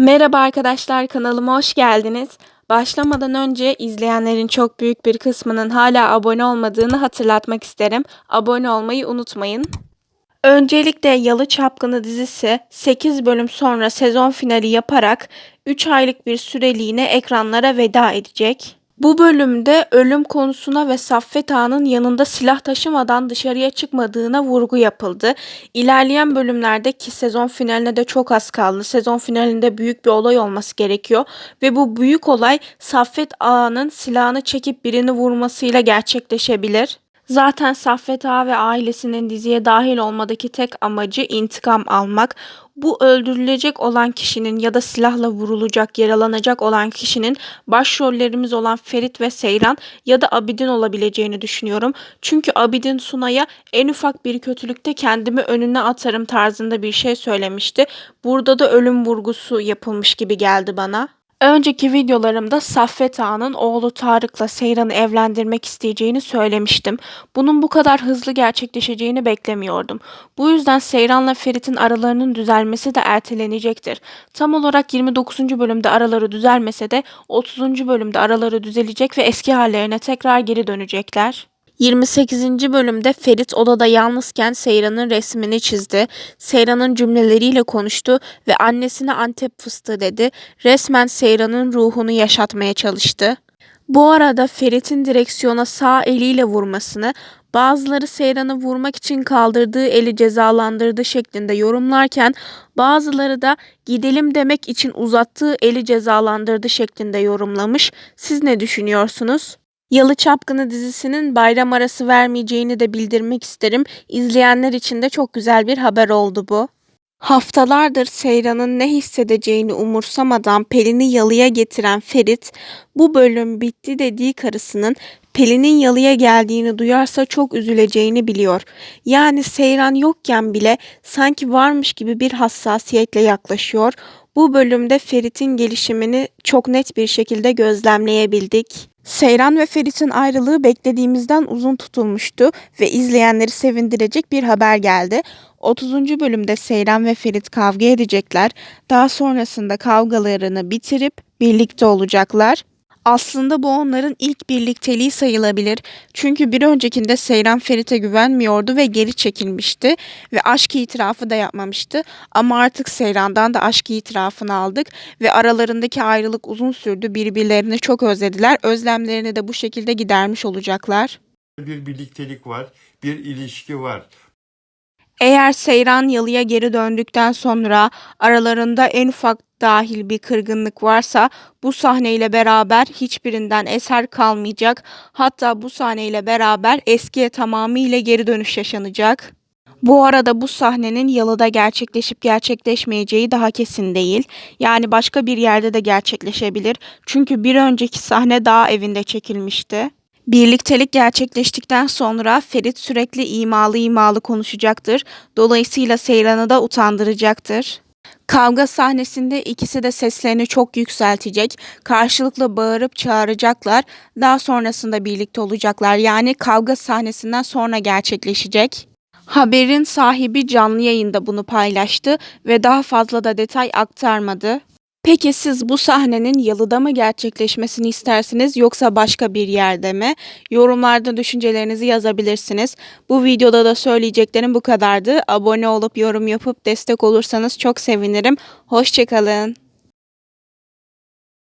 Merhaba arkadaşlar kanalıma hoş geldiniz. Başlamadan önce izleyenlerin çok büyük bir kısmının hala abone olmadığını hatırlatmak isterim. Abone olmayı unutmayın. Öncelikle Yalı Çapkını dizisi 8 bölüm sonra sezon finali yaparak 3 aylık bir süreliğine ekranlara veda edecek. Bu bölümde ölüm konusuna ve Saffet Ağa'nın yanında silah taşımadan dışarıya çıkmadığına vurgu yapıldı. İlerleyen bölümlerde ki sezon finaline de çok az kaldı. Sezon finalinde büyük bir olay olması gerekiyor ve bu büyük olay Saffet Ağa'nın silahını çekip birini vurmasıyla gerçekleşebilir. Zaten Saffet Ağa ve ailesinin diziye dahil olmadaki tek amacı intikam almak. Bu öldürülecek olan kişinin ya da silahla vurulacak, yaralanacak olan kişinin başrollerimiz olan Ferit ve Seyran ya da Abidin olabileceğini düşünüyorum. Çünkü Abidin Sunay'a en ufak bir kötülükte kendimi önüne atarım tarzında bir şey söylemişti. Burada da ölüm vurgusu yapılmış gibi geldi bana. Önceki videolarımda Saffet Ağa'nın oğlu Tarık'la Seyran'ı evlendirmek isteyeceğini söylemiştim. Bunun bu kadar hızlı gerçekleşeceğini beklemiyordum. Bu yüzden Seyran'la Ferit'in aralarının düzelmesi de ertelenecektir. Tam olarak 29. bölümde araları düzelmese de 30. bölümde araları düzelecek ve eski hallerine tekrar geri dönecekler. 28. bölümde Ferit odada yalnızken Seyran'ın resmini çizdi. Seyran'ın cümleleriyle konuştu ve annesine Antep fıstığı dedi. Resmen Seyran'ın ruhunu yaşatmaya çalıştı. Bu arada Ferit'in direksiyona sağ eliyle vurmasını, bazıları Seyran'ı vurmak için kaldırdığı eli cezalandırdı şeklinde yorumlarken bazıları da gidelim demek için uzattığı eli cezalandırdı şeklinde yorumlamış. Siz ne düşünüyorsunuz? Yalı Çapkını dizisinin bayram arası vermeyeceğini de bildirmek isterim. İzleyenler için de çok güzel bir haber oldu bu. Haftalardır Seyran'ın ne hissedeceğini umursamadan Pelin'i yalıya getiren Ferit, bu bölüm bitti dediği karısının Pelin'in yalıya geldiğini duyarsa çok üzüleceğini biliyor. Yani Seyran yokken bile sanki varmış gibi bir hassasiyetle yaklaşıyor. Bu bölümde Ferit'in gelişimini çok net bir şekilde gözlemleyebildik. Seyran ve Ferit'in ayrılığı beklediğimizden uzun tutulmuştu ve izleyenleri sevindirecek bir haber geldi. 30. bölümde Seyran ve Ferit kavga edecekler. Daha sonrasında kavgalarını bitirip birlikte olacaklar. Aslında bu onların ilk birlikteliği sayılabilir. Çünkü bir öncekinde Seyran Ferit'e güvenmiyordu ve geri çekilmişti ve aşk itirafı da yapmamıştı. Ama artık Seyran'dan da aşk itirafını aldık ve aralarındaki ayrılık uzun sürdü. Birbirlerini çok özlediler. Özlemlerini de bu şekilde gidermiş olacaklar. bir birliktelik var, bir ilişki var. Eğer Seyran Yalı'ya geri döndükten sonra aralarında en ufak dahil bir kırgınlık varsa bu sahneyle beraber hiçbirinden eser kalmayacak. Hatta bu sahneyle beraber eskiye tamamıyla geri dönüş yaşanacak. Bu arada bu sahnenin Yalı'da gerçekleşip gerçekleşmeyeceği daha kesin değil. Yani başka bir yerde de gerçekleşebilir. Çünkü bir önceki sahne dağ evinde çekilmişti. Birliktelik gerçekleştikten sonra Ferit sürekli imalı imalı konuşacaktır. Dolayısıyla Seyran'ı da utandıracaktır. Kavga sahnesinde ikisi de seslerini çok yükseltecek. Karşılıklı bağırıp çağıracaklar. Daha sonrasında birlikte olacaklar. Yani kavga sahnesinden sonra gerçekleşecek. Haberin sahibi canlı yayında bunu paylaştı ve daha fazla da detay aktarmadı. Peki siz bu sahnenin Yalı'da mı gerçekleşmesini istersiniz yoksa başka bir yerde mi? Yorumlarda düşüncelerinizi yazabilirsiniz. Bu videoda da söyleyeceklerim bu kadardı. Abone olup yorum yapıp destek olursanız çok sevinirim. Hoşçakalın.